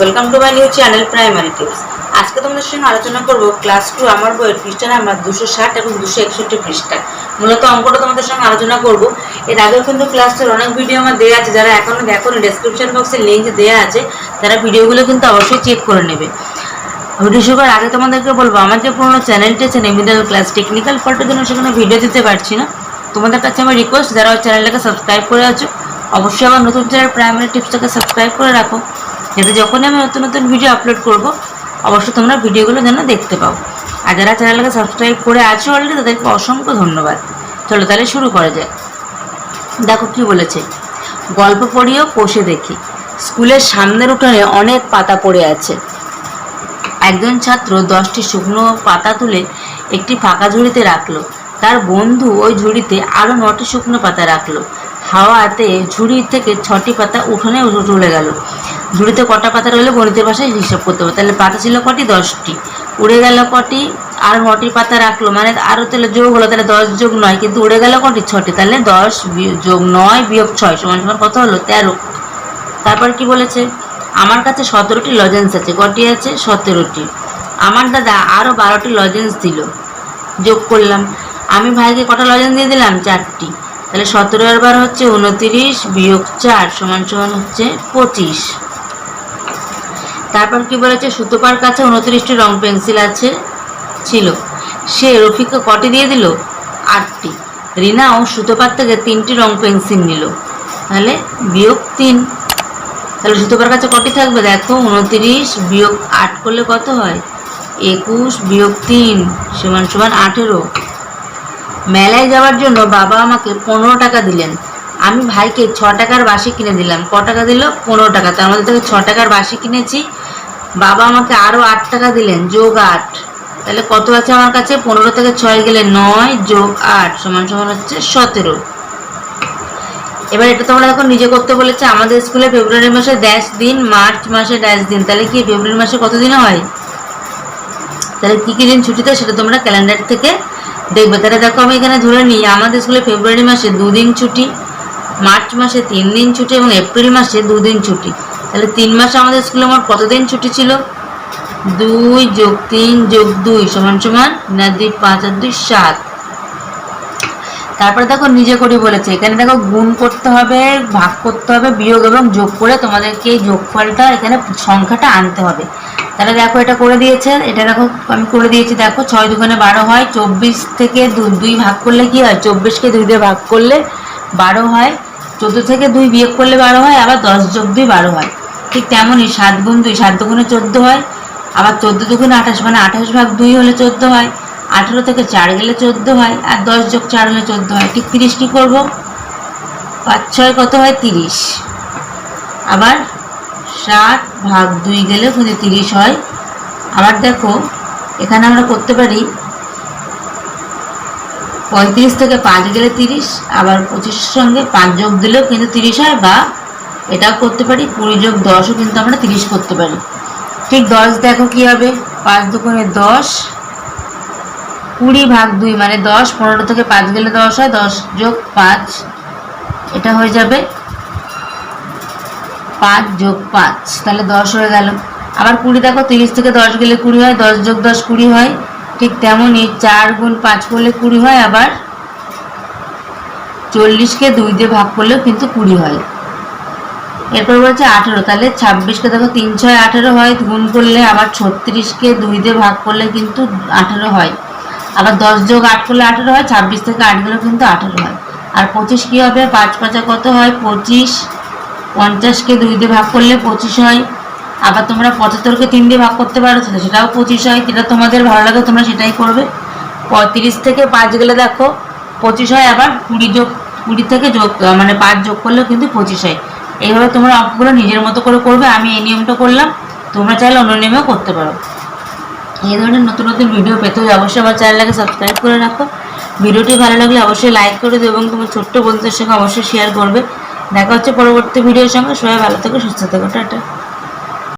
Welcome to my new channel primary tips আজকে তোমাদের সঙ্গে আলোচনা করব ক্লাস টু আমার বইয়ের পৃষ্ঠা নাম্বার দুশো ষাট এবং দুশো একষট্টি পৃষ্ঠা মূলত অঙ্কটা তোমাদের সঙ্গে আলোচনা করব। এর আগেও কিন্তু ক্লাসটার অনেক ভিডিও আমার দেওয়া আছে, যারা এখনও দেখো ডেসক্রিপশন বক্সে লিঙ্ক দেওয়া আছে, তারা ভিডিওগুলো কিন্তু অবশ্যই চেক করে নেবে। ভিডিও শুরু আগে তোমাদেরকে বলব, আমার যে পুরোনো চ্যানেলটি আছে মিডল ক্লাস টেকনিক্যাল ফল্টের জন্য সেখানে ভিডিও দিতে পারছি না। তোমাদের কাছে আমার রিকোয়েস্ট যারা ওই চ্যানেলটাকে সাবস্ক্রাইব করে আছো, অবশ্যই আমার নতুন চ্যানেল প্রাইমারি টিপসটাকে সাবস্ক্রাইব করে রাখো। যাতে যখনই আমি নতুন নতুন ভিডিও আপলোড করব, অবশ্যই তোমরা ভিডিওগুলো যেন দেখতে পাও। আর যারা চ্যানেলটাকে সাবস্ক্রাইব করে আছো অলরেডি তাদেরকে অসংখ্য ধন্যবাদ। চলো তাহলে শুরু করা যায় দেখো কি বলেছে। গল্প পড়িও, কোষে দেখি। স্কুলের সামনের উঠোনে অনেক পাতা পড়ে আছে। একজন ছাত্র দশটি শুকনো পাতা তুলে একটি ফাঁকা ঝুড়িতে রাখল। তার বন্ধু ওই ঝুড়িতে আরও নটি শুকনো পাতা রাখল। হাওয়াতে ঝুড়ি থেকে ছটি পাতা উঠোনে উঠে চলে গেল। ঝুড়িতে কটা পাতা রইল, গণিতের ভাষায় হিসাব করতে হবে। তাহলে পাতা ছিল কটি? দশটি। উড়ে গেল কটি? আর নটি পাতা রাখল মানে আরও তাহলে যোগ হলো, তাহলে দশ যোগ নয়, কিন্তু উড়ে গেল কটি? ছটি। তাহলে দশ যোগ নয় বিয়োগ ছয় সমান সমান কত হলো? তেরো। তারপর কি বলেছে? আমার কাছে সতেরোটি লজেন্স আছে। কটি আছে? সতেরোটি। আমার দাদা আরও বারোটি লজেন্স দিল। যোগ করলাম। আমি ভাইকে কটা লজেন্স দিয়ে দিলাম? চারটি। তাহলে সতেরো বার হচ্ছে উনতিরিশ, বিয়োগ চার সমান সমান হচ্ছে পঁচিশ। তারপর কি বলেছে? সুতোপার কাছে উনত্রিশটি রং পেন্সিল আছে, ছিল। সে রফিককে কটি দিয়ে দিল? আটটি। রিনা ও সুতোপার থেকে তিনটি রং পেন্সিল নিল। তাহলে বিয়োগ তিন। তাহলে সুতোপার কাছে কটি থাকবে? দেখো, উনত্রিশ বিয়োগ আট করলে কত হয়? একুশ বিয়োগ তিন সমান সমান আঠেরো। মেলায় যাওয়ার জন্য বাবা আমাকে পনেরো টাকা দিলেন। আমি ভাইকে ছ টাকার বাসি কিনে দিলাম। ক টাকা দিল? পনেরো টাকা। তার মধ্যে থেকে ছ টাকার বাসি কিনেছি। বাবা আমাকে আরও আট টাকা দিলেন, যোগ আট। তাহলে কত আছে আমার কাছে? পনেরো থেকে ছয় গেলে নয়, যোগ আট সমান সমান হচ্ছে সতেরো। এবার এটা তোমরা এখন নিজে করতে বলেছে, আমাদের স্কুলে ফেব্রুয়ারি মাসে ড্যাশ দিন, মার্চ মাসে ড্যাশ দিন। তাহলে কি ফেব্রুয়ারি মাসে কত দিন হয়? তাহলে কী কী দিন ছুটিতে সেটা তোমরা ক্যালেন্ডার থেকে দেখবে। তাহলে দেখো, আমি এখানে ধরে নিই, আমাদের স্কুলে ফেব্রুয়ারি মাসে দুদিন ছুটি, মার্চ মাসে তিন দিন ছুটি এবং এপ্রিল মাসে দুদিন ছুটি। তাহলে তিন মাসে আমাদের স্কুলে আমার কতদিন ছুটি ছিল? দুই যোগ তিন যোগ দুই সমান সমান না দুই পাঁচ আর দুই সাত। তারপরে দেখো নিজে করে বলেছে, এখানে দেখো গুণ করতে হবে, ভাগ করতে হবে, বিয়োগ এবং যোগ করে তোমাদেরকে এই যোগফলটা এখানে সংখ্যাটা আনতে হবে। তাহলে দেখো এটা করে দিয়েছে, এটা দেখো আমি করে দিয়েছি, দেখো ছয় দুখানে বারো হয়, চব্বিশ থেকে দুই ভাগ করলে কি হয়? চব্বিশকে দুই দিয়ে ভাগ করলে বারো হয়। চোদ্দ থেকে দুই বিয়োগ করলে বারো হয়, আবার দশ যোগ দুই বারো হয়। ঠিক তেমনই সাত গুণ দুই, সাত দুগুণে চোদ্দ হয়। আবার চোদ্দ দুগুণে আঠাশ মানে আঠাশ ভাগ দুই হলে চোদ্দ হয়। আঠেরো থেকে চার গেলে চোদ্দ হয়, আর দশ যোগ চার হলে চোদ্দ হয়। ঠিক তিরিশ কী করব? পাঁচ ছয় কত হয়? তিরিশ। আবার ষাট ভাগ দুই গেলেও কিন্তু তিরিশ হয়। আবার দেখো, এখানে আমরা করতে পারি পঁয়ত্রিশ থেকে পাঁচ গেলে তিরিশ, আবার পঁচিশের সঙ্গে পাঁচ যোগ দিলেও কিন্তু তিরিশ হয়, বা এটাও করতে পারি, কুড়ি যোগ দশও কিন্তু আমরা তিরিশ করতে পারি। ঠিক দশ দেখো কি হবে? পাঁচ দুগুণে দশ, কুড়ি ভাগ দুই মানে দশ, পনেরো থেকে পাঁচ গেলে দশ হয়, দশ যোগ পাঁচ, এটা হয়ে যাবে পাঁচ যোগ পাঁচ, তাহলে দশ হয়ে গেল। আবার কুড়ি দেখো, তিরিশ থেকে দশ গেলে কুড়ি হয়, দশ যোগ দশ কুড়ি হয় ঠিক তেমনই চার গুণ পাঁচ করলে কুড়ি হয়, আবার চল্লিশকে দুই দিয়ে ভাগ করলেও কিন্তু কুড়ি হয়। এরপর বলছে আঠেরো, তাহলে ছাব্বিশকে দেখো তিন ছয় আঠেরো হয়, গুণ করলে আবার ছত্রিশকে দুই দিয়ে ভাগ করলে কিন্তু আঠেরো হয়। আবার দশ যোগ আট করলে আঠেরো হয়, ছাব্বিশ থেকে আট গেলেও কিন্তু আঠেরো হয়। আর পঁচিশ কী হবে? পাঁচ পাঁচা কত হয়? পঁচিশ। পঞ্চাশকে দুই দিয়ে ভাগ করলে পঁচিশ হয়। আবার তোমরা পঁচাত্তরকে তিন দিয়ে ভাগ করতে পারো সেটাও পঁচিশ হয়, যেটা তোমাদের ভালো লাগে তোমরা সেটাই করবে। পঁয়ত্রিশ থেকে পাঁচ গেলে দেখো, পঁচিশ হয়, আবার কুড়ি যোগ, কুড়ি থেকে যোগ মানে পাঁচ যোগ করলেও কিন্তু পঁচিশ হয়। এইভাবে তোমরা অঙ্কগুলো নিজের মতো করে করবে, আমি এই নিয়মটা করলাম। তোমরা চাইলে অন্য নিয়মেও করতে পারো। এই ধরনের নতুন নতুন ভিডিও পেতে হলে অবশ্যই আমার চ্যানেলটাকে সাবস্ক্রাইব করে রাখো। ভিডিওটি ভালো লাগলে অবশ্যই লাইক করে দেবে এবং তোমার ছোট্ট বন্ধুদের সঙ্গে অবশ্যই শেয়ার করবে। দেখা হচ্ছে পরবর্তী ভিডিওর সঙ্গে। সবাই ভালো থেকো, সুস্থ থেকো। টাটা।